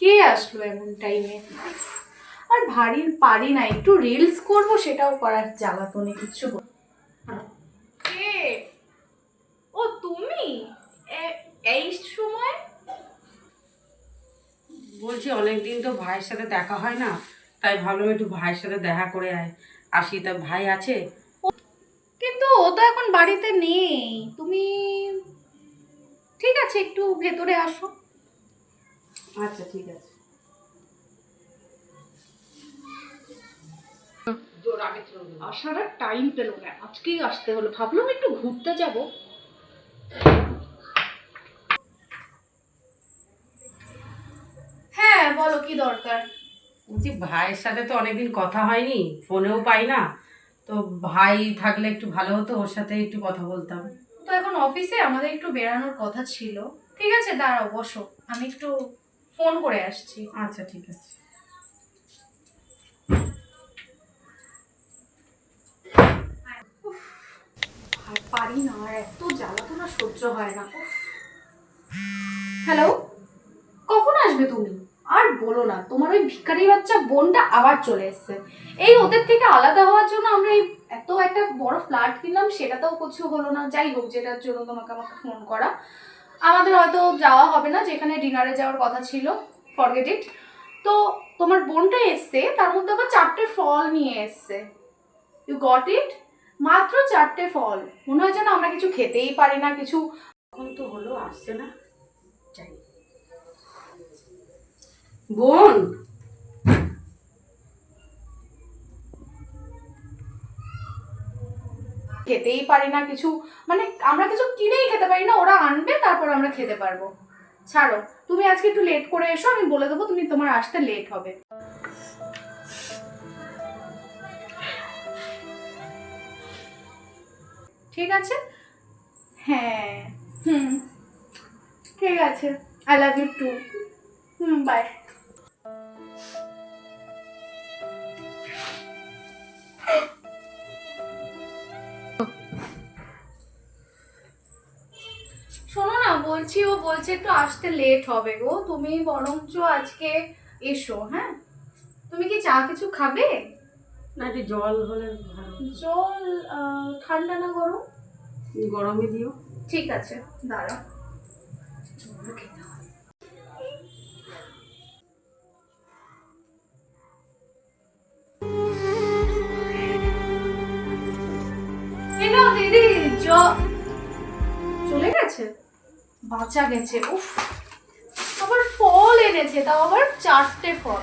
কে আসলো এমন টাইমে আর ভারী পারি না একটু রিলস করব সেটাও করার জ্বালাতনে বল- কে? ও তুমি? এ- এই সময়? বলছি অনেকদিন তো ভাইয়ের সাথে দেখা হয় না তাই ভাবলাম একটু ভাইয়ের সাথে দেখা করে আয়। আসি তা ভাই আছে? কিন্তু ও তো এখন বাড়িতে নেই তুমি ঠিক আছে একটু ভেতরে আসো। আচ্ছা ঠিক আছে। আসার আর টাইম পেল না। আজকেই আসতে হলো। ভাবলাম একটু ঘুরতে যাব। হ্যাঁ বলো কি দরকার? বলছি ভাইয়ের সাথে তো অনেকদিন কথা হয়নি ফোনেও পাই না। তো ভাই থাকলে একটু ভালো হতো ওর সাথে একটু কথা বলতাম। তো এখন অফিসে আমাদের একটু বেরানোর কথা ছিল। ঠিক আছে দাঁড়াও বসো। আমি একটু ফোন করে আসছি। আচ্ছা ঠিক আছে। আর পারি না আর এত জ্বালাতনা সহ্য হয় না হ্যালো কখন আসবে তুমি? আর বলো না তোমার ওই ভিখারি বাচ্চা বোনটা আবার চলে এসেছে। এই ওদের থেকে আলাদা হওয়ার জন্য আমরা এই এত একটা বড় ফ্ল্যাট কিনলাম সেটাতেও কিছু হলো না। যাই হোক যেটার জন্য তোমাকে আমাকে ফোন করা। আমাদের হয়তো যাওয়া হবে না, যেখানে ডিনারে যাওয়ার কথা ছিল ফরগেট ইট তো তোমার বোনটা এসছে, তার মধ্যে আবার চারটে ফল নিয়ে এসছে। ইউ গট ইট মাত্র চারটে ফল। মনে হয় যেন আমরা কিছু খেতেই পারি না, কিছু এখন তো হলো, আসছে না। বোন! খেতেই পারি না কিছু। মানে আমরা কিছু কিনেই খেতে পারি না, ওরা আনবে, তারপর আমরা খেতে পারব। ছাড়ো, তুমি আজকে একটু লেট করে এসো, আমি বলে দেবো তুমি তোমার আসতে লেট হবে। ঠিক আছে? হ্যাঁ হুম। ঠিক আছে I love you too hmm bye বলছি ও বলছে একটু আসতে লেট হবে গো। তুমি বরঞ্চ আজকে এসো হ্যাঁ? তুমি কি চা কিছু খাবে? না একটু জল হলে ভালো জল ঠান্ডা না গরম? গরমে দিও। ঠিক আছে দাঁড়াও। দিদি জ চলে গেছে? বাঁচা গেছে উফ। আবার ফল এনেছে তাও আবার চারটে ফল।